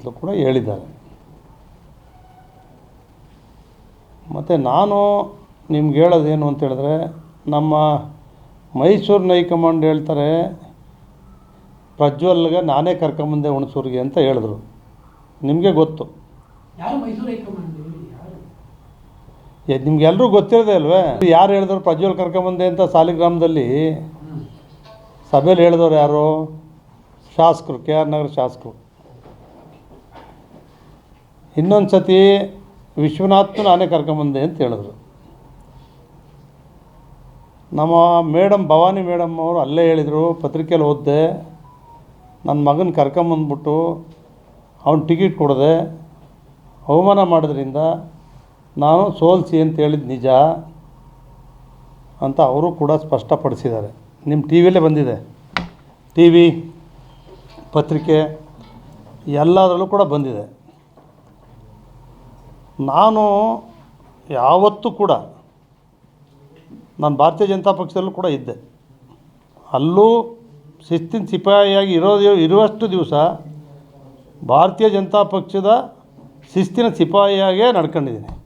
ಅಂತಲೂ ಕೂಡ ಹೇಳಿದ್ದಾರೆ. ಮತ್ತು ನಾನು ನಿಮ್ಗೆ ಹೇಳೋದೇನು ಅಂತೇಳಿದ್ರೆ ನಮ್ಮ ಮೈಸೂರಿನ ಹೈಕಮಾಂಡ್ ಹೇಳ್ತಾರೆ ಪ್ರಜ್ವಲ್ಗೆ ನಾನೇ ಕರ್ಕೊಂಬಂದೆ ಹುಣಸೂರಿಗೆ ಅಂತ ಹೇಳಿದ್ರು. ನಿಮಗೆ ಗೊತ್ತು. ನಿಮ್ಗೆಲ್ರೂ ಗೊತ್ತಿರೋದೇ ಅಲ್ವೇ? ಯಾರು ಹೇಳಿದ್ರು ಪ್ರಜ್ವಲ್ ಕರ್ಕೊಂಬಂದೆ ಅಂತ ಸಾಲಿಗ್ರಾಮದಲ್ಲಿ? ಸಭೆಯಲ್ಲಿ ಹೇಳಿದವ್ರು ಯಾರು? ಶಾಸಕರು ಕೆ ಆರ್ ನಗರ ಶಾಸಕರು. ಇನ್ನೊಂದು ಸತಿ ವಿಶ್ವನಾಥ್ನ ನಾನೇ ಕರ್ಕೊಂಬಂದೆ ಅಂತ ಹೇಳಿದ್ರು. ನಮ್ಮ ಮೇಡಮ್ ಭವಾನಿ ಮೇಡಮ್ ಅವರು ಅಲ್ಲೇ ಹೇಳಿದರು, ಪತ್ರಿಕೆಯಲ್ಲಿ ಓದಿದೆ. ನನ್ನ ಮಗನ ಕರ್ಕೊಂಬಂದ್ಬಿಟ್ಟು ಅವ್ನು ಟಿಕೆಟ್ ಕೊಡದೆ. ಅವಮಾನ ಮಾಡೋದ್ರಿಂದ ನಾನು ಸೋಲ್ಸಿ ಅಂತ ಹೇಳಿದ್ದು ನಿಜ ಅಂತ ಅವರು ಕೂಡ ಸ್ಪಷ್ಟಪಡಿಸಿದ್ದಾರೆ. ನಿಮ್ಮ ಟಿ ವಿಯಲ್ಲೇ ಬಂದಿದೆ. ಟಿ ವಿ, ಪತ್ರಿಕೆ ಎಲ್ಲದರಲ್ಲೂ ಕೂಡ ಬಂದಿದೆ. ನಾನು ಯಾವತ್ತೂ ಕೂಡ ನಾನು ಭಾರತೀಯ ಜನತಾ ಪಕ್ಷದಲ್ಲೂ ಕೂಡ ಇದ್ದೆ. ಅಲ್ಲೂ ಶಿಸ್ತಿನ ಸಿಪಾಯಿಯಾಗಿ ಇರೋದು ಇರುವಷ್ಟು ದಿವಸ ಭಾರತೀಯ ಜನತಾ ಪಕ್ಷದ ಶಿಸ್ತಿನ ಸಿಪಾಯಿಯಾಗೇ ನಡ್ಕೊಂಡಿದ್ದೀನಿ.